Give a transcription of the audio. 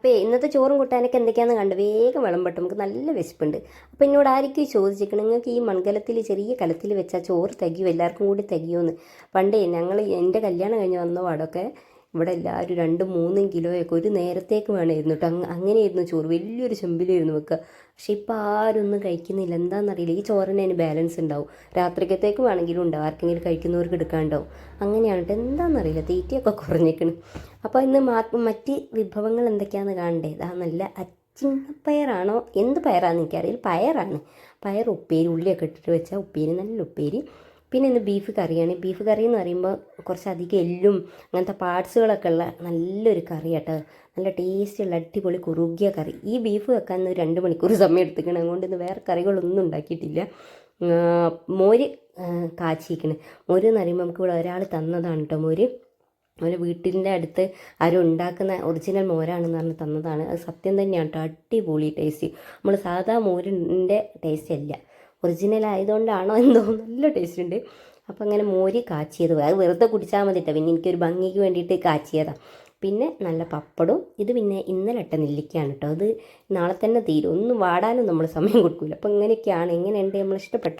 അപ്പോൾ ഇന്നത്തെ ചോറും കൂട്ടാനൊക്കെ എന്തൊക്കെയാണെന്ന് കണ്ട് വേഗം വിളമ്പട്ടെ നമുക്ക് നല്ല വിശപ്പുണ്ട്. അപ്പോൾ എന്നോട് ആയിരിക്കും ചോദിച്ചിരിക്കണം നിങ്ങൾക്ക് ഈ മൺകലത്തിൽ ചെറിയ കലത്തിൽ വെച്ചാൽ ചോറ് തികയും എല്ലാവർക്കും കൂടി തികയുമെന്ന് പണ്ടേ ഞങ്ങൾ എന്റെ കല്യാണം കഴിഞ്ഞ് വന്ന പാടൊക്കെ ഇവിടെ എല്ലാവരും രണ്ട് മൂന്നും കിലോയൊക്കെ ഒരു നേരത്തേക്ക് വേണമായിരുന്നു കേട്ടോ. അങ്ങ് അങ്ങനെയായിരുന്നു ചോറ്. വലിയൊരു ചെമ്പിലായിരുന്നു വെക്കുക. പക്ഷേ ഇപ്പോൾ ആരൊന്നും കഴിക്കുന്നില്ല. എന്താണെന്നറിയില്ല ഈ ചോറിന് അതിന് ബാലൻസ് ഉണ്ടാവും. രാത്രിക്കത്തേക്ക് വേണമെങ്കിലും ഉണ്ടാവും ആർക്കെങ്കിലും കഴിക്കുന്നവർക്ക് എടുക്കാണ്ടാവും അങ്ങനെയാണ് കേട്ടോ. എന്താണെന്നറിയില്ല തീറ്റയൊക്കെ കുറഞ്ഞേക്കണ്. അപ്പോൾ ഇന്ന് മറ്റ് വിഭവങ്ങൾ എന്തൊക്കെയാണെന്ന് കാണണ്ടേ? ഇതാ നല്ല അച്ചിങ്ങപ്പയറാണോ എന്ത് പയറാണെന്ന് എനിക്കറിയില്ല. പയറാണ്. പയർ ഉപ്പേരി ഉള്ളിയൊക്കെ ഇട്ടിട്ട് വെച്ചാൽ ഉപ്പേരി. നല്ല ഉപ്പേരി. പിന്നെ ഇന്ന് ബീഫ് കറിയാണ്. ബീഫ് കറി എന്ന് പറയുമ്പോൾ കുറച്ചധികം എല്ലും അങ്ങനത്തെ പാർട്സുകളൊക്കെ ഉള്ള നല്ലൊരു കറി കേട്ടോ നല്ല ടേസ്റ്റുള്ള അടിപൊളി കുറുകിയ കറി. ഈ ബീഫ് വെക്കാൻ ഒരു രണ്ട് മണിക്കൂർ സമയം എടുത്തിക്കണം അതുകൊണ്ട് ഇന്ന് വേറെ കറികളൊന്നും ഉണ്ടാക്കിയിട്ടില്ല. മോര് കാച്ചിരിക്കണം. മോര് എന്ന് പറയുമ്പോൾ നമുക്ക് ഇവിടെ ഒരാൾ തന്നതാണ് കേട്ടോ മോര്. അവരെ വീട്ടിന്റെ അടുത്ത് ആരും ഉണ്ടാക്കുന്ന ഒറിജിനൽ മോരാണെന്ന് പറഞ്ഞ് തന്നതാണ്. അത് സത്യം തന്നെയാണ് കേട്ടോ അടിപൊളി ടേസ്റ്റ് നമ്മൾ സാധാ മോരിന്റെ ടേസ്റ്റ് അല്ല. ഒറിജിനൽ ആയതുകൊണ്ടാണോ എന്തോ നല്ല ടേസ്റ്റ് ഉണ്ട്. അപ്പോൾ അങ്ങനെ മോര് കാച്ചിയത്. അത് വെറുതെ കുടിച്ചാൽ മതി കേട്ടോ പിന്നെ എനിക്കൊരു ഭംഗിക്ക് വേണ്ടിയിട്ട് കാച്ചിയതാണ് പിന്നെ നല്ല പപ്പടവും ഇത് പിന്നെ ഇന്നലെ ഇട്ട നെല്ലിക്കയാണ് കേട്ടോ അത് നാളെ തന്നെ തീരും. ഒന്നും വാടാനും നമ്മൾ സമയം കൊടുക്കില്ല അപ്പോൾ ഇങ്ങനെയൊക്കെയാണ്. എങ്ങനെയുണ്ട്? നമ്മൾ ഇഷ്ടപ്പെട്ടു